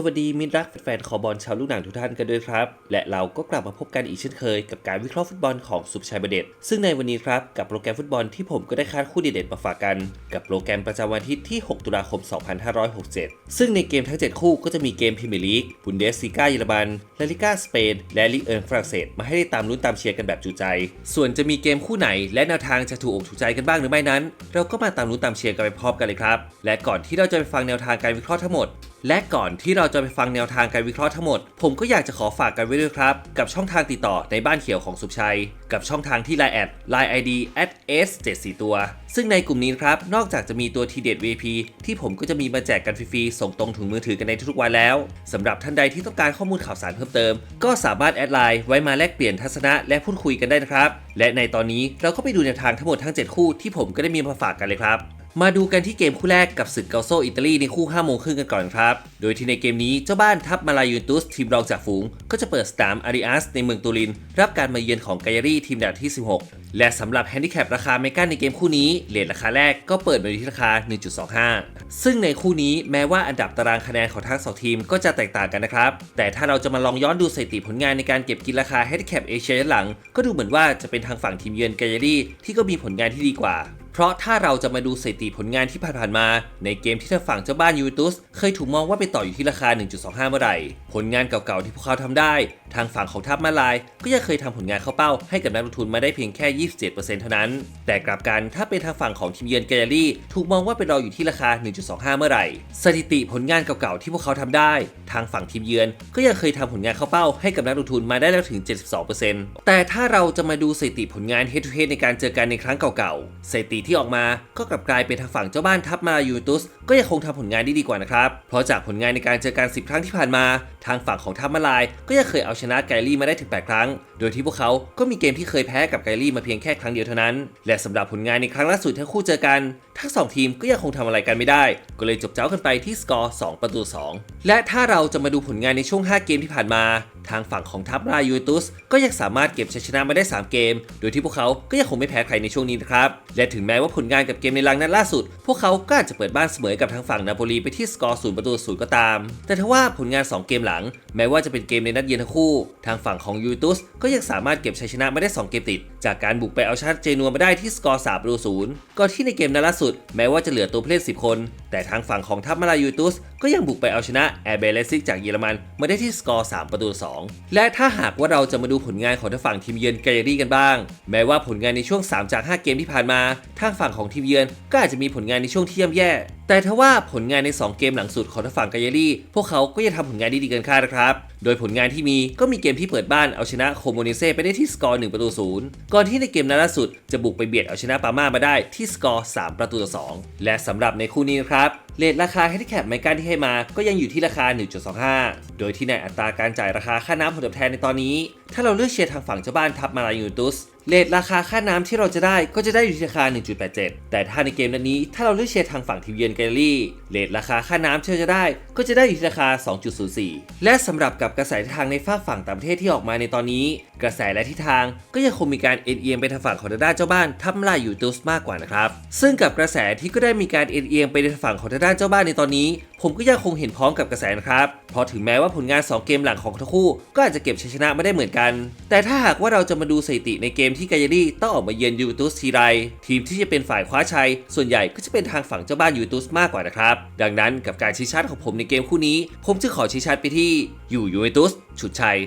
สวัสดีมิตรรักแฟนๆคอบอลชาวลูกหนังทุกท่านกันด้วยครับ และเราก็กลับมาพบกันอีกเช่นเคย กับการวิเคราะห์ฟุตบอลของสุภชัยประเดชซึ่งในวันนี้ครับกับโปรแกรมฟุตบอลที่ผมก็ได้คัดคู่เด็ดๆมาฝากกัน กับโปรแกรมประจำวันอาทิตย์ที่ 6 ตุลาคม 2567 ซึ่งในเกมทั้ง 7 คู่ก็จะมีเกมพรีเมียร์ลีกบุนเดสซีกาเยอรมันลาลิกาสเปนและลีกเอิร์ฝรั่งเศสมาให้ได้ตามลุ้นตามเชียร์กันแบบจุใจ ส่วนจะมีเกมคู่ไหน และแนวทางจะถูกอกถูกใจกันบ้างหรือไม่นั้น เราก็มาตามลุ้นตามเชียร์กันไปพร้อมกันเลยครับและก่อนที่เราจะไปฟังแนวทางการวิเคราะห์ทั้งหมดและก่อนที่เราจะไปฟังแนวทางการวิเคราะห์ทั้งหมด ผมก็อยากจะขอฝากกันไว้ด้วยครับ กับช่องทางติดต่อในบ้านเขียวของสุขชัย กับช่องทางที่ Line แอด Line ID at s 7 4ตัว ซึ่งในกลุ่มนี้ครับ นอกจากจะมีตัวทีเด็ด VP ที่ผมก็จะมีมาแจกกันฟรีๆส่งตรงถึงมือถือกันในทุกวันแล้วสำหรับท่านใดที่ต้องการข้อมูลข่าวสารเพิ่มเติม ก็สามารถแอดไลน์ไว้มาแลกเปลี่ยนทัศนะและพูดคุยกันได้นะครับและในตอนนี้เราก็ไปดูแนวทางทั้งหมดทั้ง 7 คู่ที่ผมก็ได้มีมาฝากกันเลยครับ มาดูกันที่เกมคู่แรกกับศึกเกาโซอิตาลีในคู่5โมงครึ่งกันก่อนครับ โดยที่ในเกมนี้เจ้าบ้านทัพมาลายูนตุสทีมรองจากฝูง ก็จะเปิดสนามอาริอัสในเมืองตูริน รับการมาเยือนของไกอารีทีมดาวที่ 16 และสำหรับแฮนดิแคปราคาเมกันในเกมคู่นี้เลทราคาแรกก็เปิดมาอยู่ที่ราคา 1.25 ซึ่งในคู่นี้แม้ว่าอันดับตารางคะแนนของทั้งสองทีมก็จะแตกต่างกันนะครับแต่ถ้าเราจะมาลองย้อนดูสถิติผลงานในการเก็บกินราคาแฮนดิแคปเอเชียหลัง ก็ดูเหมือนว่าจะเป็นทางฝั่งทีมเยือนไกอารีที่ก็มีผลงานที่ดีกว่า เพราะถ้าเราจะมาดูสถิติผลงานที่ผ่านๆมา ในเกมที่ทางฝั่งเจ้าบ้านยูเวนตุสเคยถูกมองว่าไปต่ออยู่ที่ราคา 1.25 เมื่อไหร่ ผลงานเก่าๆที่พวกเขาทำได้ ทางฝั่งของทัพมาลาย ก็ยังเคยทำผลงานเข้าเป้าให้กับนักลงทุนมาได้เพียงแค่ 27%เท่านั้น แต่กลับกันถ้าเป็นทางฝั่งของทีมเยือนแกลลี่ ถูกมองว่าไปรออยู่ที่ราคา 1.25 เมื่อไหร่ สถิติผลงานเก่าๆที่พวกเขาทำได้ ทางฝั่งทีมเยือน ก็ยังเคยทำผลงานเข้าเป้าให้กับนักลงทุนมาได้แล้วถึง 72%แต่ถ้าเราจะมาดูสถิติผลงาน head to head ในการเจอกันในครั้งเก่าๆสถิติที่ออกมา ก็กลับกลายเป็นทางฝั่งเจ้าบ้านทับมายูเวนตุส ก็ยังคงทำผลงานได้ดีกว่านะครับ เพราะจากผลงานในการเจอกัน 10 ครั้งที่ผ่านมา ทางฝั่งของทัพมาลาย ก็ยังเคยเอาชนะไกลี่มาได้ถึง 8 ครั้ง โดยที่พวกเขาก็มีเกมที่เคยแพ้กับไกลี่มาเพียงแค่ครั้งเดียวเท่านั้น และสำหรับผลงานในครั้งล่าสุดทั้งคู่เจอกัน ทั้งสองทีมก็ยังคงทำอะไรกันไม่ได้ ก็เลยจบเจ้ากันไปที่สกอร์2ประตู 2 และถ้าเราจะมาดูผลงานในช่วง 5 เกมที่ผ่านมา ทางฝั่งของทัพรายูเวนตุสก็ยังสามารถเก็บชัยชนะมาได้ 3 เกม โดยที่พวกเขาก็ยังคงไม่แพ้ใครในช่วงนี้นะครับ และถึงแม้ว่าผลงานกับเกมในลังนัดล่าสุด พวกเขาก็อาจจะเปิดบ้านเสมอกับทางฝั่งนาโปลีไปที่สกอร์0ประตู0ก็ตาม แต่ทว่าผลงาน 2 เกมหลัง แม้ว่าจะเป็นเกมในนัดเยือนทั้งคู่ ทางฝั่งของยูเวนตุสก็ยังสามารถเก็บชัยชนะมาได้ 2 เกมติด จากการบุกไปเอาชนะเจนัวมาได้ที่สกอร์3ประตู0ก่อนที่ในเกมนัดล่าสุด แม้ว่าจะเหลือตัวผู้เล่น 10 คน แต่ทางฝั่งของทัพมาลายูเวนตุสก็ยังบุกไปเอาชนะแอร์เบลเลซิกจากเยอรมันมาได้ที่สกอร์3ประตู 2 และถ้าหากว่าเราจะมาดูผลงานของทางฝั่งทีมเยือนไกอรีกันบ้าง แม้ว่าผลงานในช่วง 3 จาก 5 เกมที่ผ่านมา ทางฝั่งของทีมเยือนก็อาจจะมีผลงานในช่วงที่ย่ำแย่ แต่ทว่าผลงานใน 2 เกมหลังสุดของทางฝั่งกายรี่ พวกเขาก็ยังทำผลงานได้ดีเกินคาดนะครับโดยผลงานที่มีก็มีเกมที่เปิดบ้านเอาชนะโคโมเนเซไปได้ที่สกอร์ 1 ประตู0ก่อนที่ในเกมนัดล่าสุดจะบุกไปเบียดเอาชนะปาม่ามาได้ที่สกอร์ 3 ประตูต่อ2และสำหรับในคู่นี้นะครับเลทราคาแฮนดิแคปไมการที่ให้มาก็ยังอยู่ที่ราคา 1.25 โดยที่ในอัตราการจ่ายราคาค่าน้ำผลตอบแทนในตอนนี้ ถ้าเราเลือกเชียร์ทางฝั่งเจ้าบ้านทัพมาลายูตุสเลทราคาค่าน้ำที่เราจะได้ก็จะได้อยู่ที่ราคา 1.87 แต่ถ้าในเกมนัดนี้ถ้าเราเลือกเชียร์ทางฝั่งทีมเยือนแกลลี่เลทราคาค่าน้ำที่เราจะได้ก็จะได้อยู่ที่ราคา 2.04 และสำหรับกับกระแสทิศทางในฝากฝั่งต่างประเทศที่ออกมาในตอนนี้ กระแสและทิศทางก็ยังคงมีการเอ็นเอียงไปทางฝั่งของทางด้านเจ้าบ้านทัพมาลายูเวนตุสมากกว่านะครับซึ่งกับกระแสที่ก็ได้มีการเอ็นเอียงไปในทางฝั่งของทางด้านเจ้าบ้านในตอนนี้ ผมก็ยังคงเห็นพ้องกับกระแสนะครับเพราะถึงแม้ว่าผลงาน 2 เกมหลังของทั้งคู่ ก็อาจจะเก็บชัยชนะไม่ได้เหมือนกัน แต่ถ้าหากว่าเราจะมาดูสถิติในเกมที่ไกอารีต้องออกมาเยือนยูเวนตุสทีไรทีมที่จะเป็นฝ่ายคว้าชัย ส่วนใหญ่ก็จะเป็นทางฝั่งเจ้าบ้านยูเวนตุสมากกว่านะครับดังนั้นกับการชี้ชัดของผมในเกมคู่นี้ ผมจึงขอชี้ชัดไปที่อยู่ยูเวนตุสฉุดชัย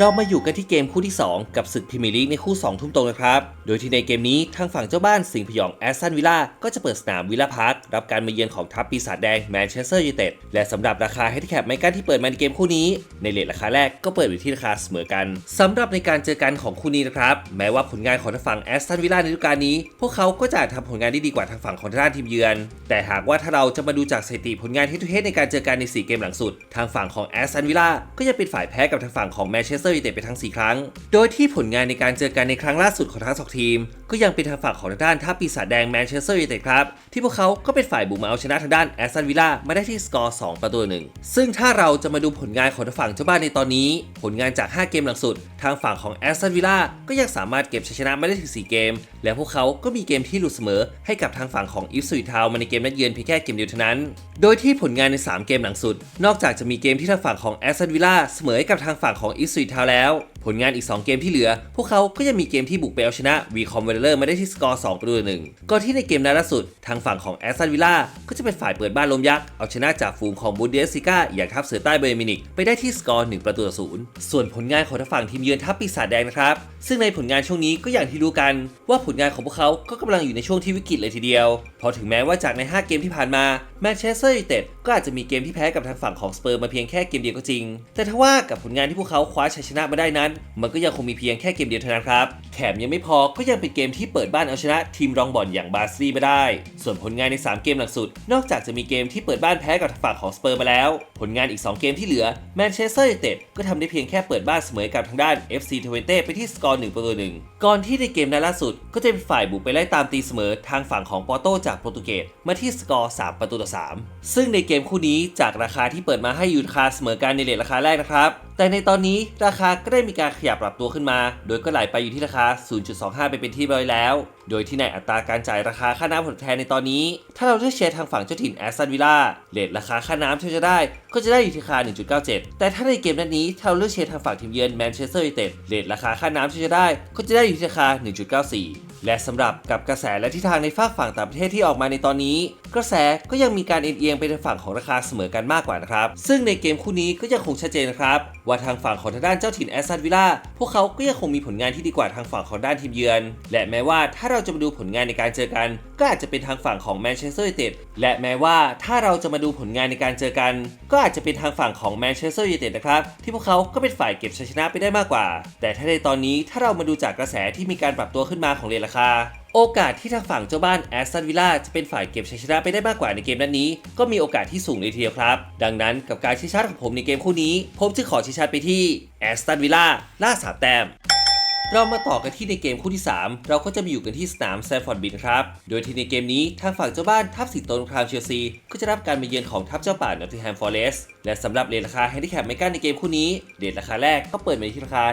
เรามาอยู่กันที่เกมคู่ที่ 2 กับศึกพรีเมียร์ลีกในคู่ 2 ทุ่มตรงนะครับ โดยที่ในเกมนี้ทางฝั่งเจ้าบ้านสิงห์พยองแอสตันวิลล่าก็จะเปิดสนามวิลล่าพาร์ครับการมาเยือนของทัพปีศาจแดงแมนเชสเตอร์ยูไนเต็ดและสำหรับราคาเฮดแคปไมกันที่เปิดมาในเกมคู่นี้ ในเลทราคาแรกก็เปิดอยู่ที่ราคาเสมอกันสำหรับในการเจอกันของคู่นี้นะครับแม้ว่าผลงานของทางฝั่งแอสตันวิลล่าในฤดูกาลนี้ พวกเขาก็จะทำผลงานได้ดีกว่าทางฝั่งของทางด้านทีมเยือน แต่หากว่าถ้าเราจะมาดูจากสถิติผลงานเฮดทูเฮดในการเจอกันใน4เกมหลังสุด ทางฝั่งของแอสตันวิลล่าก็จะเป็นฝ่ายแพ้กับทางฝั่งของแมนเชสเตอร์ยูไนเต็ดไปทั้ง 4 ครั้ง โดยที่ผลงานในการเจอกันในครั้งล่าสุดของทั้งสองทีม ก็ยังเป็นทางฝั่งของทางด้านทัพปีศาจแดงแมนเชสเตอร์ยูไนเต็ดครับ ที่พวกเขาก็เป็นฝ่ายบุกมาเอาชนะทางด้านแอสตันวิลล่ามาได้ที่สกอร์ 2 ประตูหนึ่งซึ่งถ้าเราจะมาดูผลงานของทางฝั่งเจ้าบ้านในตอนนี้ ผลงานจาก 5 เกมหลังสุด ทางฝั่งของแอสตันวิลล่าก็ยังสามารถเก็บชัยชนะมาได้ถึง 4 เกม และพวกเขาก็มีเกมที่หลุดเสมอ ให้กับทางฝั่งของอิฟสุยทาวมาในเกมนัดเยือนเพียงแค่เกมเดียวเท่านั้น โดยที่ผลงานใน 3 เกมหลังสุด นอกจากจะมีเกมที่ทางฝั่งของแอสตันวิลล่าเสมอให้กับทางฝั่งของอิฟสุยทาแล้ว ผลงานอีก 2 เกมที่เหลือ พวกเขาก็ยังมีเกมที่บุกไปเอาชนะวีคอมเวลเลอร์มาได้ที่สกอร์2ประตูหนึ่งก่อนที่ในเกมนัดล่าสุด ทางฝั่งของแอสตันวิลล่าก็จะเป็นฝ่ายเปิดบ้านลมยักษ์ เอาชนะจากฝูงของบูเดสซิก้าอย่างทัพเสือใต้เบอร์มินิกไปได้ที่สกอร์1ประตูต่อศูนย์ส่วนผลงานของทางฝั่งทีมเยือนทัพปีศาจแดงนะครับซึ่งในผลงานช่วงนี้ก็อย่างที่รู้กัน ว่าผลงานของพวกเขาก็กำลังอยู่ในช่วงที่วิกฤตเลยทีเดียวเพอถึงแม้ว่าจากใน 5 เกมที่ผ่านมาแมนเชสเตอร์ยูไนเต็ดก็อาจจะมีเกมที่แพ้กับทางฝั่งของสเปอร์มาเพียงแค่เกมเดียวก็จริง แต่ถ้าว่ากับผลงานที่พวกเขาคว้าชัยชนะมาได้นั้นมันก็ยังคงมีเพียงแค่เกมเดียวเท่านั้นครับ แถมยังไม่พอก็ยังเป็นเกมที่เปิดบ้านเอาชนะทีมรองบอลอย่างบาร์ซีมาได้ ส่วนผลงานใน 3 เกมหลังสุด นอกจากจะมีเกมที่เปิดบ้านแพ้กับฝั่งของสเปอร์มาแล้ว ผลงานอีก 2 เกมที่เหลือแมนเชสเตอร์ยูไนเต็ดก็ทำได้เพียงแค่เปิดบ้านเสมอกับทางด้าน FC ทเวนเต้ไปที่สกอร์1ประตูหนึ่งก่อนที่ในเกมนัดล่าสุด ก็จะเป็นฝ่ายบุกไปไล่ตามตีเสมอทางฝั่งของปอร์โตจากโปรตุเกสมาที่สกอร์3ประตูต่อ3ซึ่งในเกมคู่นี้จากราคาที่เปิดมาให้อยู่ราคาเสมอกันในเลทราคาแรกนะครับ แต่ในตอนนี้ราคาก็ได้มีการขยับปรับตัวขึ้นมา โดยก็ไหลไปอยู่ที่ราคา 0.25 ไปเป็นที่เรียบร้อยแล้ว โดยที่ในอัตราการจ่ายราคาค่าน้ำผลแทนในตอนนี้ ถ้าเราเลือกเชียร์ทางฝั่งเจ้าถิ่นแอสตันวิลล่าเลทราคาค่าน้ำที่จะได้ ก็จะได้อยู่ที่ราคา1.97 แต่ถ้าในเกมนัดนี้ถ้าเราเลือกเชียร์ทางฝั่งทีมเยือนแมนเชสเตอร์ยูไนเต็ดเลทราคาค่าน้ำที่จะได้ ก็จะได้อยู่ที่ราคา 1.94และสำหรับกับกระแสและทิศทางในฝากฝั่งต่างประเทศที่ออกมาในตอนนี้ กระแสก็ยังมีการเอียงไปทางฝั่งของราคาเสมอกันมากกว่านะครับ ซึ่งในเกมคู่นี้ก็ยังคงชัดเจนนะครับ ว่าทางฝั่งของทางด้านเจ้าถิ่นแอสตันวิลล่าพวกเขาก็ยังคงมีผลงานที่ดีกว่าทางฝั่งของด้านทีมเยือน และแม้ว่าถ้าเราจะมาดูผลงานในการเจอกัน ก็อาจจะเป็นทางฝั่งของแมนเชสเตอร์ยูไนเต็ดและแม้ว่าถ้าเราจะมาดูผลงานในการเจอกัน ก็อาจจะเป็นทางฝั่งของแมนเชสเตอร์ยูไนเต็ดนะครับที่พวกเขาก็เป็นฝ่ายเก็บชัยชนะไปได้มากกว่า แต่ถ้าในตอนนี้ถ้าเรามาดูจากกระแสที่มีการปรับตัวขึ้นมาของเรทราคาโอกาสที่ทางฝั่งเจ้าบ้านแอสตันวิลล่าจะเป็นฝ่ายเก็บชัยชนะไปได้มากกว่าในเกมนั้นนี้ ก็มีโอกาสที่สูงเลยทีเดียวครับ ดังนั้นกับการชี้ชัดของผมในเกมคู่นี้ ผมจึงขอชี้ชัดไปที่แอสตันวิลล่าล่าสามแต้ม เรามาต่อกันที่ในเกมคู่ที่ 3 เราก็จะมีอยู่กันที่สนามแซฟฟอร์ดบินครับ โดยที่ในเกมนี้ทางฝั่งเจ้าบ้านทัพสิงโตนครามเชลซี ก็จะรับการมาเยือนของทัพเจ้าป่านอตติแฮมฟอร์เรสและสำหรับเรทราคาแฮนดิแคปไม่กั้นในเกมคู่นี้เรทราคาแรกก็เปิดมาที่ราคา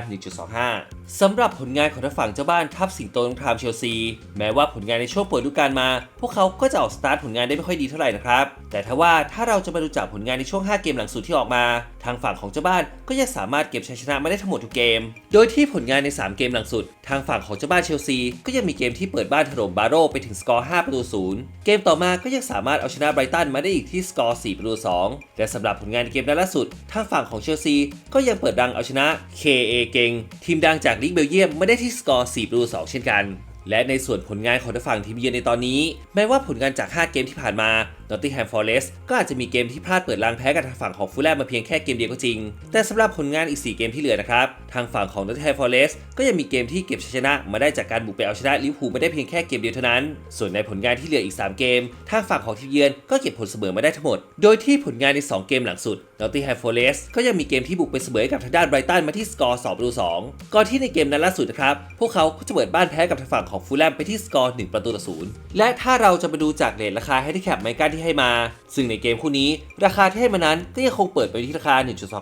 1.25สำหรับผลงานของทางฝั่งเจ้าบ้านทัพสิงโตนครามเชลซี แม้ว่าผลงานในช่วงเปิดฤดูกาลมา พวกเขาก็จะออกสตาร์ทผลงานได้ไม่ค่อยดีเท่าไหร่นะครับ แต่ถ้าว่าถ้าเราจะมาดูจากผลงานในช่วง 5 เกมหลังสุดที่ออกมา ทางฝั่งของเจ้าบ้านก็ยังสามารถเก็บชัยชนะมาได้ทั้งหมดทุกเกม โดยที่ผลงานใน 3 เกมหลังสุด ทางฝั่งของเจ้าบ้านเชลซี ก็ยังมีเกมที่เปิดบ้านถล่มบาโร่ไปถึงสกอร์ 5 ประตูศูนย์เกมต่อมาก็ยังสามารถเอาชนะไบรตันมาได้อีกที่สกอร์ 4 ประตู 2 และสำหรับผลงานในเกมนัดล่าสุด ทางฝั่งของเชลซีก็ยังเปิดรังเอาชนะ KA เกงทีมดังจากลีกเบลเยียมไมาได้ที่สกอร์4ประตู2เช่นกัน และในส่วนผลงานของทางฝั่งทีมเยือนในตอนนี้ แม้ว่าผลงานจาก 5 เกมที่ผ่านมานอตติแฮมฟอเรสก็อาจจะมีเกมที่พลาดเปิดรางแพ้กับทางฝั่งของฟูลแลมมาเพียงแค่เกมเดียวก็จริง แต่สำหรับผลงานอีก 4 เกมที่เหลือนะครับ ทางฝั่งของนอตติแฮมฟอเรสก็ยังมีเกมที่เก็บชัยชนะ มาได้จากการบุกไปเอาชนะลิเวอร์พูลมาได้เพียงแค่เกมเดียวเท่านั้น ส่วนในผลงานที่เหลืออีก 3 เกม ทางฝั่งของทีมเยือนก็เก็บผลเสมอมาได้ทั้งหมด โดยที่ผลงานใน 2 เกมหลังสุด นอตติงแฮโฟอเรสก็ยังมีเกมที่บุกไปเสมอกับทางด้านไบรตันมาที่สกอร์2ประตู2ก่อนที่ในเกมนั้นล่าสุดนะครับ พวกเขาก็จะเปิดบ้านแพ้กับทางฝั่งของฟูลแลมไปที่สกอร์1ประตูต่อ0และถ้าเราจะมาดูจากเลทราคาให้ที่แคปไมการที่ให้มา ซึ่งในเกมคู่นี้ ราคาที่ให้มานั้นก็ยังคงเปิดไปที่ราคา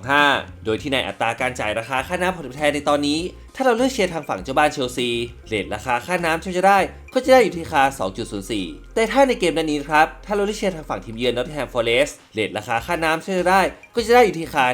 1.25 โดยที่ในอัตราการจ่ายราคาค่าน้ำผลตอบแทนในตอนนี้ถ้าเราเลือกเชียร์ทางฝั่งเจ้าบ้านเชลซีเรทราคาค่าน้ำที่จะได้ ก็จะได้อยู่ที่ราคา 2.04 แต่ถ้าในเกมนั้นนี้ครับ ถ้าเราเลือกเชียร์ทางฝั่งทีมเยือนนอตติงแฮมฟอร์เรสต์เรทราคาค่าน้ำที่จะได้ ก็จะได้อยู่ที่ราคา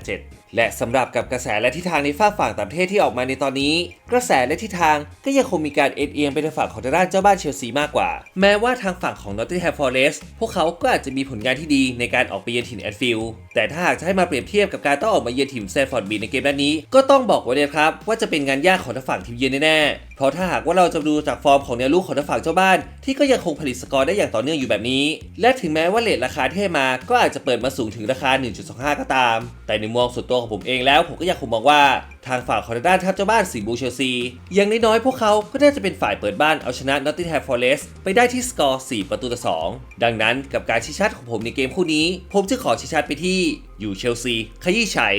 1.87 และสำหรับกับกระแสและทิศทางในฝากฝั่งต่างประเทศที่ออกมาในตอนนี้ กระแสและทิศทางก็ยังคงมีการเอ็นเอียงไปทางฝั่งของทางด้านเจ้าบ้านเชลซีมากกว่า แม้ว่าทางฝั่งของนอตติงแฮมฟอร์เรสพวกเขาก็อาจจะมีผลงานที่ดีในการออกไปเยือนถิ่นแอนฟิลด์แต่ถ้าหากจะให้มาเปรียบเทียบกับการต้องออกมาเยือนถิ่นแซนฟอร์ดบีในเกมนัดนี้ ก็ต้องบอกไว้เลยครับว่าจะเป็นงานยากของทางฝั่งทีมเยือนแน่ๆเพราะถ้าหากว่าเราจะดูจากฟอร์มของแนวลูกของทางฝั่งเจ้าบ้าน ที่ก็ยังคงผลิตสกอร์ได้อย่างต่อเนื่องอยู่แบบนี้ และถึงแม้ว่าเลทราคาที่ให้มาก็อาจจะเปิดมาสูงถึงราคา 1.25 ก็ตาม แต่ในมุมมองส่วนตัวของผมเองแล้ว ผมก็ยังคงมองว่าทางฝั่งของทางด้านทัพเจ้าบ้านสีบูเชลซี อย่างน้อยๆพวกเขาก็น่าจะเป็นฝ่ายเปิดบ้านเอาชนะนอตติงแฮมฟอร์เรสต์ไปได้ที่สกอร์ 4 ประตูต่อ 2 ดังนั้นกับการชี้ชัดของผมในเกมคู่นี้ ผมจะขอชี้ชัดไปที่อยู่เชลซีขยี้ชัย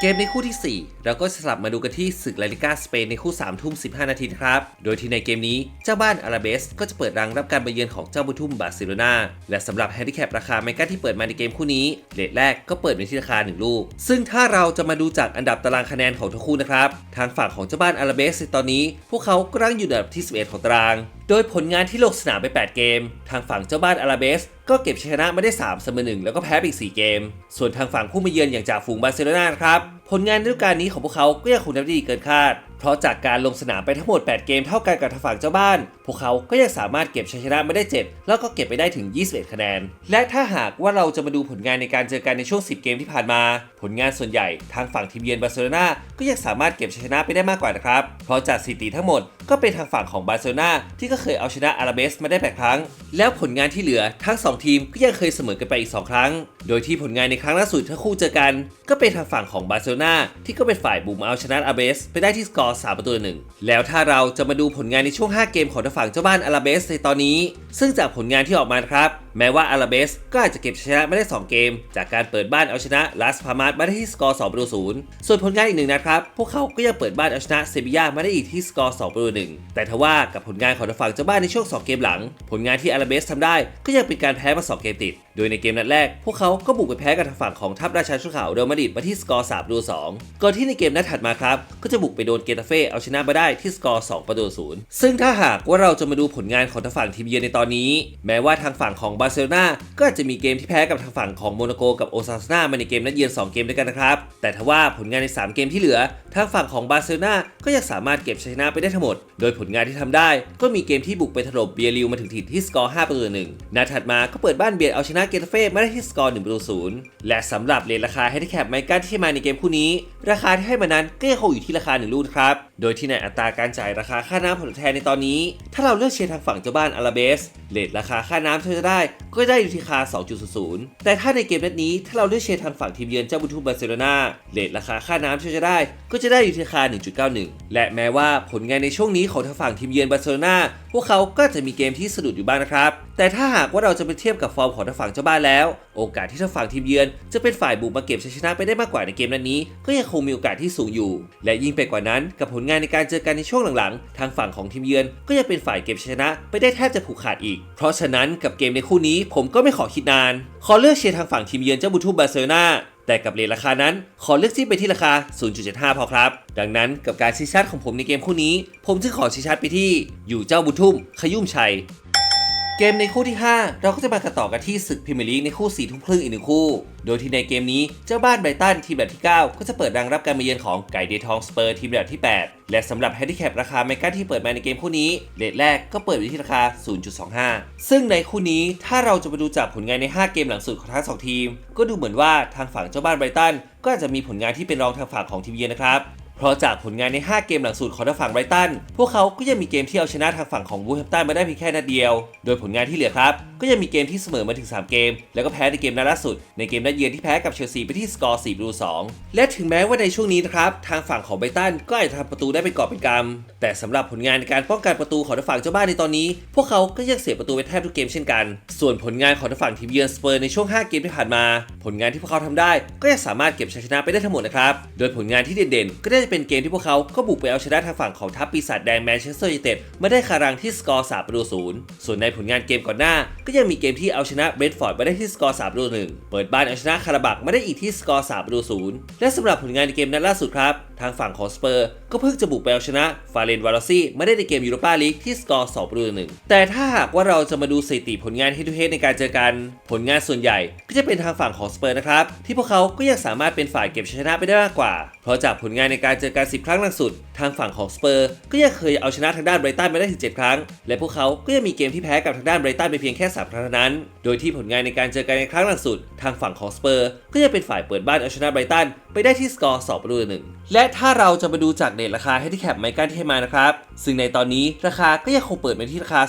เกมในคู่ที่ 4 เราก็สลับมาดูกันที่ศึกลาลิกาสเปนในคู่3ทุ่ม 15 นาทีครับ โดยที่ในเกมนี้เจ้าบ้านอาราเบสก็จะเปิดรังรับการไปเยือนของเจ้าบุญทุ่มบาร์เซโลนาและสำหรับแฮนดิแคปราคาไมกาที่เปิดมาในเกมคู่นี้เลทแรกก็เปิดเป็นที่ราคา 1 ลูก ซึ่งถ้าเราจะมาดูจากอันดับตารางคะแนนของทั้งคู่นะครับ ทางฝั่งของเจ้าบ้านอาราเบสในตอนนี้ พวกเขาก็รั้งอยู่อันดับที่ 11 ของตาราง โดยผลงานที่ลงสนามไป 8 เกม ทางฝั่งเจ้าบ้านอาราเบสก็เก็บชนะมาได้3เสมอ1แล้วก็แพ้ไปอีก 4 เกม ส่วนทางฝั่งผู้มาเยือนอย่างจ่าฝูงบาร์เซโลนาครับ ผลงานฤดูกาลนี้ของพวกเขาก็ยังคงทำได้ดีเกินคาด เพราะจากการลงสนามไปทั้งหมด 8 เกมเท่ากันกับทางฝั่งเจ้าบ้านพวกเขาก็ยังสามารถเก็บชัยชนะมาได้ 7 แล้วก็เก็บไปได้ถึง 21 คะแนน และถ้าหากว่าเราจะมาดูผลงานในการเจอกันในช่วง 10 เกมที่ผ่านมา ผลงานส่วนใหญ่ทางฝั่งทีมเยือนบาร์เซโลนาก็ยังสามารถเก็บชัยชนะไปได้มากกว่านะครับ เพราะจากสถิติทั้งหมดก็เป็นทางฝั่งของบาร์เซโลนาที่ก็เคยเอาชนะอาราเบสมาได้8ครั้ง แล้วผลงานที่เหลือทั้ง 2 ทีมก็ยังเคยเสมอกันไปอีก 2 ครั้ง โดยที่ผลงานในครั้งล่าสุดทั้งคู่เจอกัน ก็เป็นทางฝั่งของบาร์เซโลนาที่ก็เป็นฝ่ายบุกมาเอาชนะอาราเบสไปได้ที่สกอร์3ประตูหนึ่งแล้วถ้าเราจะมาดูผลงานในช่วง 5 เกมของฝั่งเจ้าบ้านอาราเบสในตอนนี้ ซึ่งจากผลงานที่ออกมาครับ แม้ว่าอาราเบสก็อาจจะเก็บชนะไม่ได้ 2 เกม จากการเปิดบ้านเอาชนะลาสพามาสมาได้ที่สกอร์2ประตูศูนย์ส่วนผลงานอีกหนึ่งนะครับ พวกเขาก็ยังเปิดบ้านเอาชนะเซบียามาได้อีกที่สกอร์2ประตูหนึ่งแต่ทว่ากับผลงานของทางฝั่งเจ้าบ้านในช่วง 2 เกมหลัง ผลงานที่อาราเบสทำได้ก็ยังเป็นการแพ้มา 2 เกมติด โดยในเกมนัดแรก พวกเขาก็บุกไปแพ้กับทางฝั่งของทัพราชาชุดขาวเรอัลมาดริดมาที่สกอร์3ประตู2ก่อนที่ในเกมนัดถัดมาครับก็จะบุกไปโดนเกตาเฟ่เอาชนะมาได้ที่สกอร์2ประตูศูนย์ซึ่งถ้าหากว่าเราจะมาดูผลงานของทางฝั่งทีมเยือนในตอนนี้ แม้ว่าทางฝั่งของบาร์เซโลนาก็อาจจะมีเกมที่แพ้กับทางฝั่งของโมนาโกกับโอซาสนามาในเกมนัดเยือน2 เกมด้วยกันนะครับ แต่ทว่าผลงานใน 3 เกมที่เหลือทางฝั่งของบาร์เซโลนาก็ยังสามารถเก็บชัยชนะไปได้ทั้งหมด โดยผลงานที่ทำได้ ก็มีเกมที่บุกไปถล่มเบียริวมาถึงถิ่นที่สกอร์5ประตูหนึ่งนัดถัดมาก็เปิดบ้านเบียร์เอาชนะเกตาเฟ่มาได้ที่สกอร์1ประตูศูนย์และสำหรับเลทราคาให้ที่แคปไมกันที่มาในเกมคู่นี้ ราคาที่ให้มานั้นก็ยังคงอยู่ที่ราคา1ลูกครับโดยที่ในอัตราการจ่ายราคาค่าน้ำผลแทนในตอนนี้ ถ้าเราเลือกเชียร์ทางฝั่งเจ้าบ้านอาราเบสเลทราคาค่าน้ำจะได้ก็ได้อยู่ที่ราคา 2.00 แต่ถ้าในเกมนัดนี้ถ้าเราเลือกเชียร์ทางฝั่งทีมเยือนเจ้าบุญทุ่มบาร์เซโลนาเลทราคาค่าน้ำที่จะได้ ก็จะได้อยู่ที่ราคา 1.91 และแม้ว่าผลงานในช่วงนี้ของทางฝั่งทีมเยือนบาร์เซโลนาพวกเขาก็จะมีเกมที่สะดุดอยู่บ้างนะครับแต่ถ้าหากว่าเราจะไปเทียบกับฟอร์มของทางฝั่งเจ้าบ้านแล้ว โอกาสที่ทางฝั่งทีมเยือนจะเป็นฝ่ายบุกมาเก็บชัยชนะไปได้มากกว่าในเกมนัดนี้ ก็ยังคงมีโอกาสที่สูงอยู่ และยิ่งไปกว่านั้นกับผลงานในการเจอกันในช่วงหลังๆ ทางฝั่งของทีมเยือนก็ยังเป็นฝ่ายเก็บชัยชนะไปได้แทบจะผูกขาดอีก เพราะฉะนั้นกับเกมในคู่นี้ผมก็ไม่ขอคิดนาน ขอเลือกเชียร์ทางฝั่งทีมเยือนเจ้าบุญทุ่มบาร์เซโลนาแต่กับเลทราคานั้น ขอเลือกที่ไปที่ราคา 0.75 พอครับ ดังนั้นกับการชี้ชัดของผมในเกมคู่นี้ ผมจึงขอชี้ชัดไปที่อยู่เจ้าบุทุ่ม ขยุ่มชัย เกมในคู่ที่ 5 เราก็จะมากันต่อกันที่ศึกพรีเมียร์ลีกในคู่4ทุ่มครึ่งอีกหนึ่งคู่ โดยที่ในเกมนี้เจ้าบ้านไบรตันทีมอันดับที่ 9 ก็จะเปิดรังรับการมาเยือนของไก่เดทองสเปอร์ทีมอันดับที่ 8 และสำหรับแฮนดิแคปราคาไมก้าที่เปิดมาในเกมคู่นี้เลทแรกก็เปิดอยู่ที่ราคา 0.25 ซึ่งในคู่นี้ถ้าเราจะมาดูจากผลงานใน 5 เกมหลังสุดของทั้งสองทีม ก็ดูเหมือนว่าทางฝั่งเจ้าบ้านไบรตันก็อาจจะมีผลงานที่เป็นรองทางฝั่งของทีมเยือนนะครับ เพราะจากผลงานใน 5 เกมหลังสุดของทางฝั่งไบรตัน พวกเขาก็ยังมีเกมที่เอาชนะทางฝั่งของวูแฮมตันมาได้เพียงแค่นัดเดียว โดยผลงานที่เหลือครับก็ยังมีเกมที่เสมอมาถึง 3 เกม แล้วก็แพ้ในเกมนัดล่าสุด ในเกมนัดเยือนที่แพ้กับเชลซีไปที่สกอร์4ประตู2และถึงแม้ว่าในช่วงนี้นะครับ ทางฝั่งของไบตันก็อาจจะทำประตูได้เป็นกอบเป็นกำแต่สำหรับผลงานในการป้องกันประตูของทางฝั่งเจ้าบ้านในตอนนี้ พวกเขาก็ยังเสียประตูไปแทบทุกเกมเช่นกัน ส่วนผลงานของทางฝั่งทีมเยือนสเปอร์ในช่วง 5 เกมที่ผ่านมา ผลงานที่พวกเขาทำได้ ก็ยังสามารถเก็บชัยชนะไปได้ทั้งหมดนะครับ โดยผลงานที่เด่นๆ ก็ได้จะเป็นเกมที่พวกเขาก็บุกไปเอาชนะทางฝั่งของทัพปีศาจแดงแมนเชสเตอร์ยูไนเต็ดมาได้คารังที่สกอร์3ประตูศูนย์ส่วนในผลงานเกมก่อนหน้าก็ยังมีเกมที่เอาชนะเบรดฟอร์ดมาได้ที่สกอร์3ประตูหนึ่งเปิดบ้านเอาชนะคาราบักมาได้อีกที่สกอร์3ประตูศูนย์และสำหรับผลงานในเกมนัดล่าสุดครับางฝั่งของสเปอร์ ก็เพิ่งจะบุกไปเอาชนะฟาเรนวาลซี่มาได้ในเกมยูโรปาลีกที่สกอร์2ประตูหนึ่งแต่ถ้าหากว่าเราจะมาดูสถิติผลงาน head to head ในการเจอกัน ผลงานส่วนใหญ่ก็จะเป็นทางฝั่งของสเปอร์นะครับ ที่พวกเขาก็ยังสามารถเป็นฝ่ายเก็บชัยชนะไปได้มากกว่า เพราะจากผลงานในการเจอกัน 10 ครั้งล่าสุด ทางฝั่งของสเปอร์ก็ยังเคยเอาชนะทางด้านไบรตันมาได้ถึง7ครั้ง และพวกเขาก็ยังมีเกมที่แพ้กับทางด้านไบรตันไปเพียงแค่3ครั้งเท่านั้น โดยที่ผลงานในการเจอกันในครั้งล่าสุด ทางฝั่งของสเปอร์ก็ยังเป็นฝ่ายเปิดบ้านเอาชนะไบรตันไปได้ที่สกอร์2ประตูหนึ่งและถ้าเราจะมาดูจากเดทราคาให้ที่แคปไมกันที่ให้มานะครับ ซึ่งในตอนนี้ราคาก็ยังคงเปิดไปที่ราคา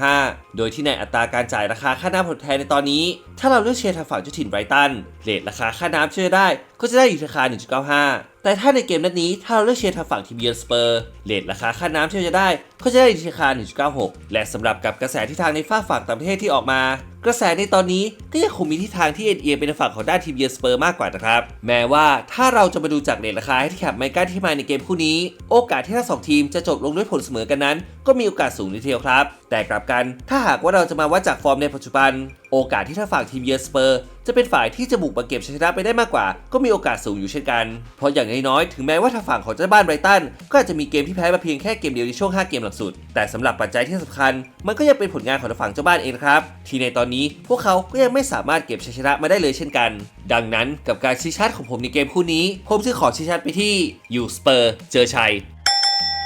0.25 โดยที่ในอัตราการจ่ายราคาค่าน้ำผลแทนในตอนนี้ ถ้าเราเลือกเชียร์ทางฝั่งเจ้าถิ่นไบรตันเรทราคาค่าน้ำเชื่อได้ก็จะได้อยู่ราคา 1.95 แต่ถ้าในเกมนัดนี้ถ้าเราเลือกเชียร์ทางฝั่งทีมเยือนสเปอร์เลทราคาค่าน้ำที่เราจะได้ ก็จะได้ในราคา 1.96 และสำหรับกับกระแสทิศทางในฝ้าฝั่งต่างประเทศที่ออกมา กระแสในตอนนี้ก็ยังคงมีทิศทางที่เอ็นเอียงเป็นฝั่งของด้านทีมเยือนสเปอร์มากกว่านะครับ แม้ว่าถ้าเราจะมาดูจากเรทราคาให้ที่แคปไมก้าที่มาในเกมคู่นี้ โอกาสที่ทั้งสองทีมจะจบลงด้วยผลเสมอกันนั้น ก็มีโอกาสสูงทีเดียวครับ แต่กลับกัน ถ้าหากว่าเราจะมาวัดจากฟอร์มในปัจจุบัน โอกาสที่ถ้าฝั่งทีมเยือนสเปอร์ จะเป็นฝ่ายที่จะบุกมาเก็บชัยชนะไปได้มากกว่า ก็มีโอกาสสูงอยู่เช่นกัน เพราะอย่างน้อยๆถึงแม้ว่าทางฝั่งของเจ้าบ้านไบรตันก็อาจจะมีเกมที่แพ้มาเพียงแค่เกมเดียวในช่วง 5 เกมหลังสุด แต่สำหรับปัจจัยที่สำคัญ มันก็ยังเป็นผลงานของทางฝั่งเจ้าบ้านเองนะครับ ที่ในตอนนี้พวกเขาก็ยังไม่สามารถเก็บชัยชนะมาได้เลยเช่นกัน ดังนั้นกับการชี้ชัดของผมในเกมคู่นี้ ผมจึงขอชี้ชัดไปที่ยูสเปอร์เจอชัย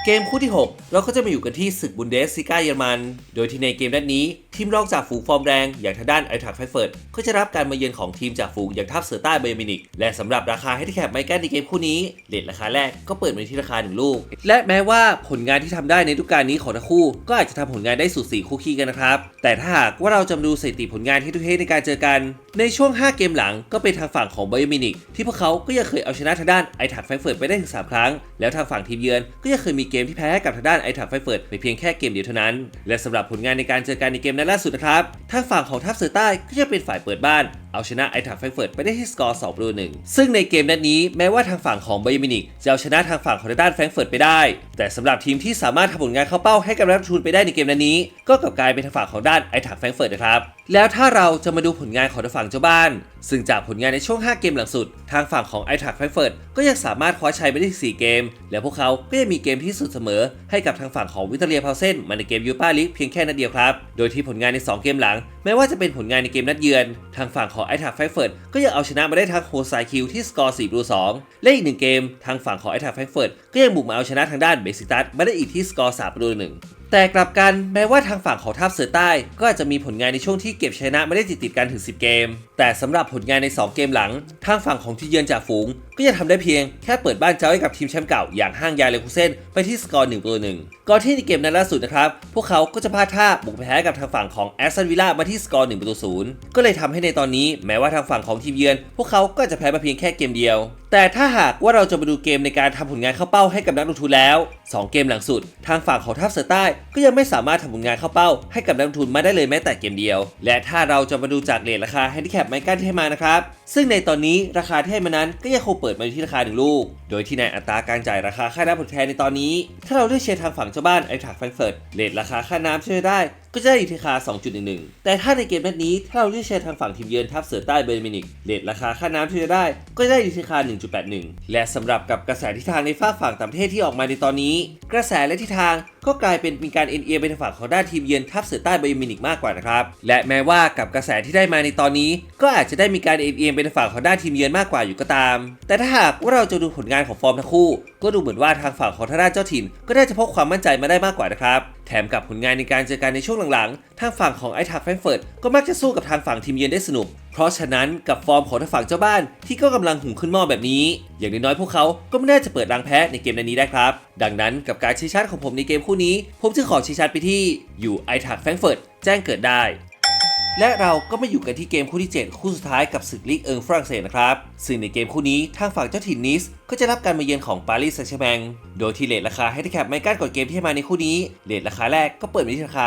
เกมคู่ที่ 6 เราก็จะมาอยู่กันที่ศึกบุนเดสซิก้าเยอรมัน โดยที่ในเกมนัดนี้ทีมรองจากฝูงฟอร์มแรงอย่างทางด้านไอทักไฟเฟิร์ดก็จะรับการมาเยือนของทีมจากฝูงอย่างทัพเสือใต้เบอร์มินิกและสำหรับราคาให้ที่แคปไมแกนในเกมคู่นี้เลทราคาแรกก็เปิดมาที่ราคาหนึ่งลูก และแม้ว่าผลงานที่ทำได้ในฤดูกาลนี้ของทั้งคู่ ก็อาจจะทำผลงานได้สูสีคู่ขี้กันนะครับ แต่ถ้าหากว่าเราจะมาดูสถิติผลงานที่ทุกเทในการเจอกัน ในช่วง 5 เกมหลังก็เป็นทางฝั่งของเบอร์มินิกที่พวกเขาก็ยังเคยเอาชนะทางด้านไอทักไฟเฟิร์ดไปได้ถึงสามครั้ง แล้วทางฝั่งทีมเยือนก็ยังเคยมีเกมที่แพ้กับทางด้านไอทักไฟเฟิร์ดไปเพียงแค่เกมเดียวเท่านั้น และสำหรับผลงานในการเจอกันในเกมนัดล่าสุดนะครับทางฝั่งของทัพเสือใต้ก็จะเป็นฝ่ายเปิดบ้าน เอาชนะไอทักไฟงเฟิร์ดไปได้ที่สกอร์2ประตูหนึ่งซึ่งในเกมนัดนี้แม้ว่าทางฝั่งของไบเยร์นมินิกจะเอาชนะทางฝั่งของด้านแฟรงเฟิร์ตไปได้ แต่สำหรับทีมที่สามารถทำผลงานเข้าเป้าให้กับนักทุนไปได้ในเกมนัดนี้ ก็กลับกลายเป็นทางฝั่งของด้านไอทักแฟรงเฟิร์ตนะครับแล้วถ้าเราจะมาดูผลงานของทางฝั่งเจ้าบ้าน ซึ่งจากผลงานในช่วง 5 เกมหลังสุด ทางฝั่งของไอทักแฟรงเฟิร์ตก็ยังสามารถคว้าชัยไปได้4เกม และพวกเขาก็ยังมีเกมที่สุดเสมอ ให้กับทางฝั่งของวิตาเลียพาวเซนมาในเกมยูปาลีกเพียงแค่นัดเดียวครับ โดยที่ผลงานใน 2 เกมหลัง แม้ว่าจะเป็นผลงานในเกมนัดเยือน ทางฝั่งของไอทักแฟรงเฟิร์ดก็ยังเอาชนะมาได้ทางโฮไซคิวที่สกอร์4ประตู2และอีกหนึ่งเกม ทางฝั่งของไอทักแฟรงเฟิร์ดก็ยังบุกมาเอาชนะทางด้านเบสิตัสมาได้อีกที่สกอร์3ประตูหนึ่ง แต่กลับกันแม้ว่าทางฝั่งของทัพเสือใต้ ก็อาจจะมีผลงานในช่วงที่เก็บชนะไม่ได้ติดติดกันถึง 10 เกม แต่สำหรับผลงานใน 2 เกมหลัง ทางฝั่งของทีเยือนจากฝูง ก็ยังทำได้เพียงแค่เปิดบ้านเจ้าให้กับทีมแชมป์เก่าอย่างห้างยาเลคูเซนไปที่สกอร์1ประตูหนึ่งก่อนที่ในเกมนั้นล่าสุดนะครับ พวกเขาก็จะพลาดท่าบุกแพ้กับทางฝั่งของแอสตันวิลล่ามาที่สกอร์1ประตูศูนย์ก็เลยทำให้ในตอนนี้แม้ว่าทางฝั่งของทีมเยือน พวกเขาก็จะแพ้มาเพียงแค่เกมเดียว แต่ถ้าหากว่าเราจะมาดูเกมในการทำผลงานเข้าเป้าให้กับนักลงทุนแล้ว 2 เกมหลังสุด ทางฝั่งของทัพเสือใต้ก็ยังไม่สามารถทำผลงานเข้าเป้าให้กับนักลงทุนมาได้เลยแม้แต่เกมเดียว และถ้าเราจะมาดูจากเรทราคาแฮนดิแคปไมกันที่ให้มานะครับ ซึ่งในตอนนี้ราคาที่ให้มานั้นก็ยังคงเปิดมาอยู่ที่ราคาหนึ่งลูก โดยที่ในอัตราการจ่ายราคาค่าน้ำผลแทนในตอนนี้ ถ้าเราเลือกเชียร์ทางฝั่งเจ้าบ้านไอทักแฟรงเฟิร์ตเรทราคาค่าน้ำช่วยได้ ก็จะได้อยู่ที่ราคา 2.11 แต่ถ้าในเกมนัดนี้ถ้าเราเลือกเชียร์ทางฝั่งทีมเยือนทัพเสือใต้เบอร์มินิกเรทราคาค่าน้ำที่จะได้ ก็จะได้อยู่ที่ราคา 1.81 และสำหรับกับกระแสทิศทางในฝ้าฝั่งต่างประเทศที่ออกมาในตอนนี้ กระแสและทิศทางก็กลายเป็นมีการเอ็นเอียไปทางฝั่งของด้านทีมเยือนทัพเสือใต้เบอร์มินิกมากกว่านะครับและแม้ว่ากับกระแสที่ได้มาในตอนนี้ ก็อาจจะได้มีการเอ็นเอียไปทางฝั่งของด้านทีมเยือนมากกว่าอยู่ก็ตาม แต่ถ้าหากว่าเราจะดูผลงานของฟอร์มทั้งคู่ ก็ดูเหมือนว่าทางฝั่งของทางด้านเจ้าถิ่น ก็ได้จะพกความมั่นใจมาได้มากกว่านะครับ แถมกับผลงานในการเจอกันในช่วงหลังๆ ทางฝั่งของไอทักแฟรงเฟิร์ตก็มักจะสู้กับทางฝั่งทีมเยือนได้สนุก เพราะฉะนั้นกับฟอร์มของทางฝั่งเจ้าบ้านที่ก็กำลังหุงขึ้นหม้อแบบนี้ อย่างน้อยๆพวกเขาก็ไม่น่าจะเปิดรังแพ้ในเกมในนี้ได้ครับ ดังนั้นกับการชี้ชัดของผมในเกมคู่นี้ ผมจึงขอชี้ชัดไปที่อยู่ไอทักแฟรงเฟิร์ตแจ้งเกิดได้ และเราก็มาอยู่กันที่เกมคู่ที่ 7 คู่สุดท้ายกับศึกลีกเอิงฝรั่งเศสนะครับ ซึ่งในเกมคู่นี้ทางฝั่งเจ้าถิ่นนิส ก็จะรับการมาเยือนของปารีสแซงต์แชร์แมงโดยที่เลทราคาให้ที่แคปไม่กั้นก่อนเกมที่ให้มาในคู่นี้เลทราคาแรกก็เปิดไปที่ราคา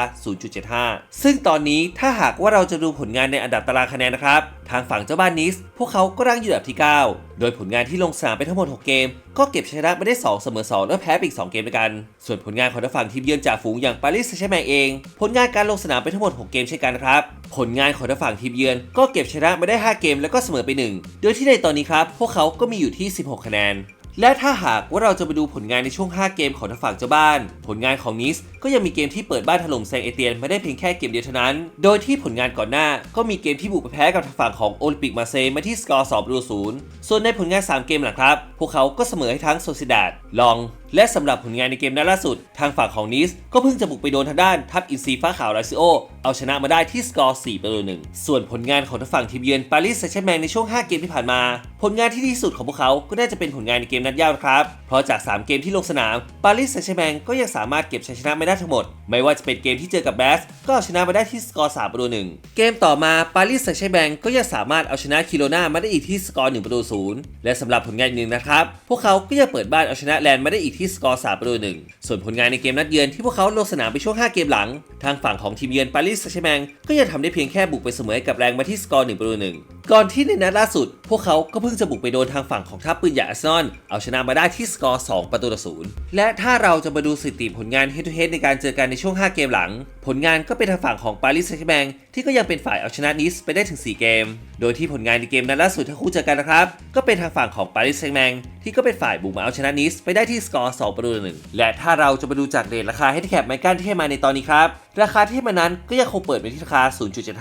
0.75 ซึ่งตอนนี้ถ้าหากว่าเราจะดูผลงานในอันดับตารางคะแนนนะครับทางฝั่งเจ้าบ้านนิส พวกเขาก็รั้งอยู่อันดับที่ 9 โดยผลงานที่ลงสนามไปทั้งหมด 6 เกม ก็เก็บชนะไปได้ 2 เสมอ 2 และแพ้ไปอีก 2 เกมด้วยกัน ส่วนผลงานของทางฝั่งทีมเยือนจากฝูงอย่างปารีสแซงต์แชร์แมงเอง ผลงานการลงสนามไปทั้งหมด 6 เกมเช่นกันครับ ผลงานของทางฝั่งทีมเยือนก็เก็บชนะมาได้ 5 เกมแล้วก็เสมอไป 1 โดยที่ในตอนนี้ครับพวกเขาก็มีอยู่ที่ 16 คะแนน และถ้าหากว่าเราจะไปดูผลงานในช่วง 5 เกมของทางฝั่งเจ้าบ้าน ผลงานของนิสก็ยังมีเกมที่เปิดบ้านถล่มแซงเอเตียนมาได้เพียงแค่เกมเดียวเท่านั้น โดยที่ผลงานก่อนหน้าก็มีเกมที่บุกไปแพ้กับทางฝั่งของโอลิมปิกมาเซย์มาที่สกอร์สอบรูศูนย์ส่วนในผลงาน 3 เกมหลังครับ พวกเขาก็เสมอให้ทั้งโซซิดาดลอง และสำหรับผลงานในเกมนัดล่าสุด ทางฝั่งของนิสก็เพิ่งจะบุกไปโดนทางด้านทัพอินซีฟ้าขาวลาซิโอ เอาชนะมาได้ที่สกอร์4ประตูหนึ่งส่วนผลงานของทางฝั่งทีมเยือนปารีสแซงต์แชร์แมงในช่วง 5 เกมที่ผ่านมา ผลงานที่ดีที่สุดของพวกเขาก็น่าจะเป็นผลงานในเกมนัดยาวครับ เพราะจาก 3 เกมที่ลงสนามปารีสแซงต์แชร์แมงก็ยังสามารถเก็บชัยชนะไม่ได้ทั้งหมด ไม่ว่าจะเป็นเกมที่เจอกับแบสก็เอาชนะมาได้ที่สกอร์3ประตูหนึ่งเกมต่อมาปารีสแซงต์แชร์แมงก็ยังสามารถเอาชนะคิโรนามาได้อีกที่สกอร์1ประตูศูนย์และสำหรับผลงานหนึ่งนะครับพวกเขาก็ยังเปิดบ้านเอาชนะแลนด์มาได้อีกที่สกอร์3ประตูหนึ่งส่วนผลงานในเกมนัดเยือนที่พวกเขาลงสนามไปช่วง 5 เกมหลัง ทางฝั่งของทีมเยือนปารีสแซงต์แชแมงก็ยังทำได้เพียงแค่บุกไปเสมอกับแรงมาที่สกอร์1ประตูหนึ่งก่อนที่ในนัดล่าสุด พวกเขาก็เพิ่งจะบุกไปโดนทางฝั่งของทัพปืนใหญ่อาร์เซนอลเอาชนะมาได้ที่สกอร์2ประตูต่อศูนย์และถ้าเราจะมาดูสถิติผลงานเฮดทูเฮดในการเจอกันในช่วง 5 เกมหลัง ผลงานก็เป็นทางฝั่งของปารีสแซงต์แชร์แมงที่ก็ยังเป็นฝ่ายเอาชนะนิสไปได้ถึง 4 เกม โดยที่ผลงานในเกมนัดล่าสุดทั้งคู่เจอกันนะครับ ก็เป็นทางฝั่งของปารีสแซงต์แชร์แมงที่ก็เป็นฝ่ายบุกมาเอาชนะนิสไปได้ที่สกอร์2ประตูต่อหนึ่งและถ้าเราจะมาดูจากเรทราคาให้ที่แคปไมกันที่ให้มาในตอนนี้ครับราคาที่มานั้นก็ยังคงเปิดไปที่ราคา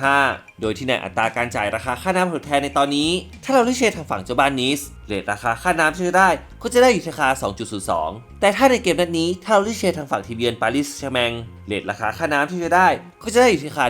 0.75 โดยที่ในอัตราการจ่ายราคาค่าน้ำทดแทนในตอนนี้ ถ้าเราเลือกเชียร์ทางฝั่งเจ้าบ้านนิสเรทราคาค่าน้ำที่จะได้ก็จะได้อยู่ที่ราคา 2.02 แต่ถ้าในเกมนัดนี้ถ้าเราเลือกเชียร์ทางฝั่งทีมเยือนปารีสแชร์แมงเรทราคาค่าน้ำที่จะได้ก็จะได้อยู่ที่ราคา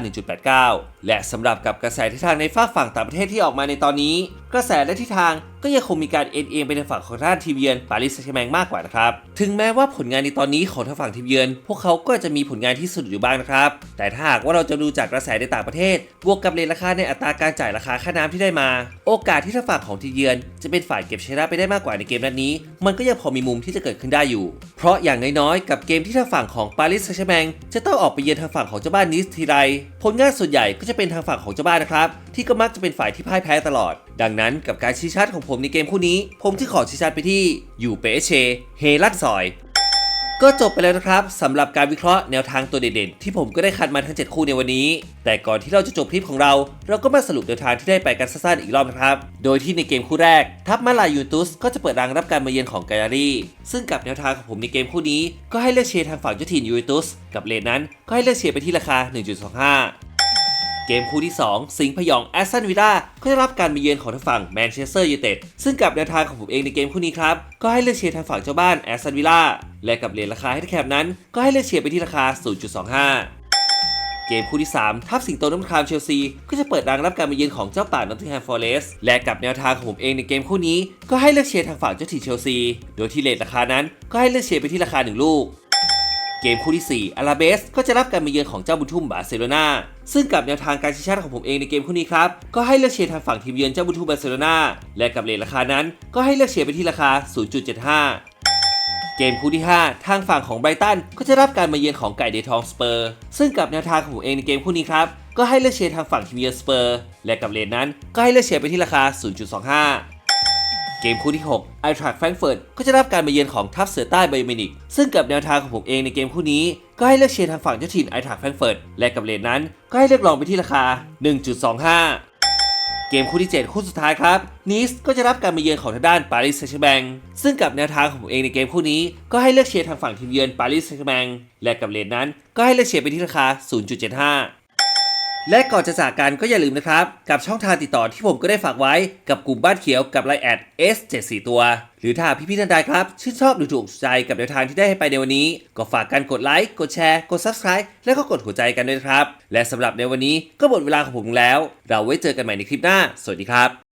1.89 และสำหรับกับกระแสทิศทางในฝากฝั่งต่างประเทศที่ออกมาในตอนนี้ กระแสและทิศทางก็ยังคงมีการเอ็นเอียงไปในฝั่งของด้านทีมเยือนปารีสแชร์แมงมากกว่านะครับ ถึงแม้ว่าผลงานในตอนนี้ของทางฝั่งทีมเยือน พวกเขาก็จะมีผลงานที่สุดอยู่บ้างนะครับ แต่ถ้าหากว่าเราจะดูจากกระแสในต่างประเทศ บวกกับเรทราคาในอัตราการจ่ายราคาค่าน้ำที่ได้มา โอกาสที่ทางฝั่งของทีมเยือน จะเป็นฝ่ายเก็บชนะไปได้มากกว่าในเกมนัดนี้ มันก็ยังพอมีมุมที่จะเกิดขึ้นได้อยู่ เพราะอย่างน้อยๆกับเกมที่ทางฝั่งของปารีสแซงต์แชร์แมงจะต้องออกไปเยือนทางฝั่งของเจ้าบ้านนิสทีไรผลงานส่วนใหญ่ก็จะเป็นทางฝั่งของเจ้าบ้านนะครับ ที่ก็มักจะเป็นฝ่ายที่พ่ายแพ้ตลอด ดังนั้นกับการชี้ชัดของผมในเกมคู่นี้ ผมที่ขอชี้ชัดไปที่อยู่เปเช เฮลัดซอย ก็จบไปแล้วนะครับสำหรับการวิเคราะห์แนวทางตัวเด่นๆ ที่ผมก็ได้คัดมาทั้ง 7 คู่ในวันนี้ แต่ก่อนที่เราจะจบคลิปของเรา เราก็มาสรุปแนวทางที่ได้ไปกันสั้นๆอีกรอบนะครับ โดยที่ในเกมคู่แรก ทัพมาลายูตุสก็จะเปิดรังรับการมาเยือนของไกอารีซึ่งกับแนวทางของผมในเกมคู่นี้ ก็ให้เลือกเชียร์ทางฝั่งเจ้าถิ่นยูเวนตุสกับเลนนั้นก็ให้เลือกเชียร์ไปที่ราคา 1.25 เกมคู่ที่ 2 สิงห์พยองแอสตันวิลล่าก็จะรับการมาเยือนของทางฝั่งแมนเชสเตอร์ยูไนเต็ดซึ่งกับแนวทางของผมเองในเกมคู่นี้ครับ ก็ให้เลือกเชียร์ทางฝั่งเจ้าบ้านแอสตันวิลล่าและกับเลนราคาให้แคบนั้น ก็ให้เลือกเชียร์ไปที่ราคา 0.25เกมคู่ที่ 3 ทัพสิงโตน้ำครามเชลซี ก็จะเปิดรังรับการมาเยือนของเจ้าป่านอตติงแฮมฟอเรสต์และกับแนวทางของผมเองในเกมคู่นี้ ก็ให้เลือกเชียร์ทางฝั่งเจ้าถิ่นเชลซี โดยที่เลทราคานั้นก็ให้เลือกเชียร์ไปที่ราคา 1 ลูก เกมคู่ที่ 4 อาราเบส ก็จะรับการมาเยือนของเจ้าบุญทุ่มบาร์เซโลนาซึ่งกับแนวทางการชี้ชัดของผมเองในเกมคู่นี้ครับ ก็ให้เลือกเชียร์ทางฝั่งทีมเยือนเจ้าบุญทุ่มบาร์เซโลนาและกับเลทราคานั้น ก็ให้เลือกเชียร์ไปที่ราคา 0.75เกมคู่ที่ 5 ทางฝั่งของไบรตันก็จะรับการมาเยือนของไก่เดทองสเปอร์ ซึ่งกับแนวทางของผมเองในเกมคู่นี้ครับ ก็ให้เลือกเชียร์ทางฝั่งทีมเยือนสเปอร์ และกับเลนนั้นก็ให้เลือกเชียร์ไปที่ราคา 0.25 เกมคู่ที่ 6 ไอทรัคแฟรงเฟิร์ตก็จะรับการมาเยือนของทัพเสือใต้ไบมินิก ซึ่งกับแนวทางของผมเองในเกมคู่นี้ ก็ให้เลือกเชียร์ทางฝั่งเจ้าถิ่นไอทรัคแฟรงเฟิร์ตและกับเลนนั้น ก็ให้เลือกลองไปที่ราคา 1.25เกมคู่ที่ 7 คู่สุดท้ายครับนิสก็จะรับการมาเยือนของทางด้านปารีสแซงต์แชร์แมงซึ่งกับแนวทางของผมเองในเกมคู่นี้ ก็ให้เลือกเชียร์ทางฝั่งทีมเยือนปารีสแซงต์แชร์แมงและกับเลนนั้น ก็ให้เลือกเชียร์ไปที่ราคา 0.75 และก่อนจะจากกันก็อย่าลืมนะครับ กับช่องทางติดต่อที่ผมก็ได้ฝากไว้กับกลุ่มบ้านเขียวกับไลน์แอด S74 ตัว หรือถ้าพี่ๆท่านใดครับ ชื่นชอบหรือถูกใจกับแนวทางที่ได้ให้ไปในวันนี้ ก็ฝากกันกดไลค์กดแชร์ กด Subscribe และก็กดหัวใจกันด้วยครับ และสำหรับในวันนี้ก็หมดเวลาของผมแล้ว เราไว้เจอกันใหม่ในคลิปหน้า สวัสดีครับ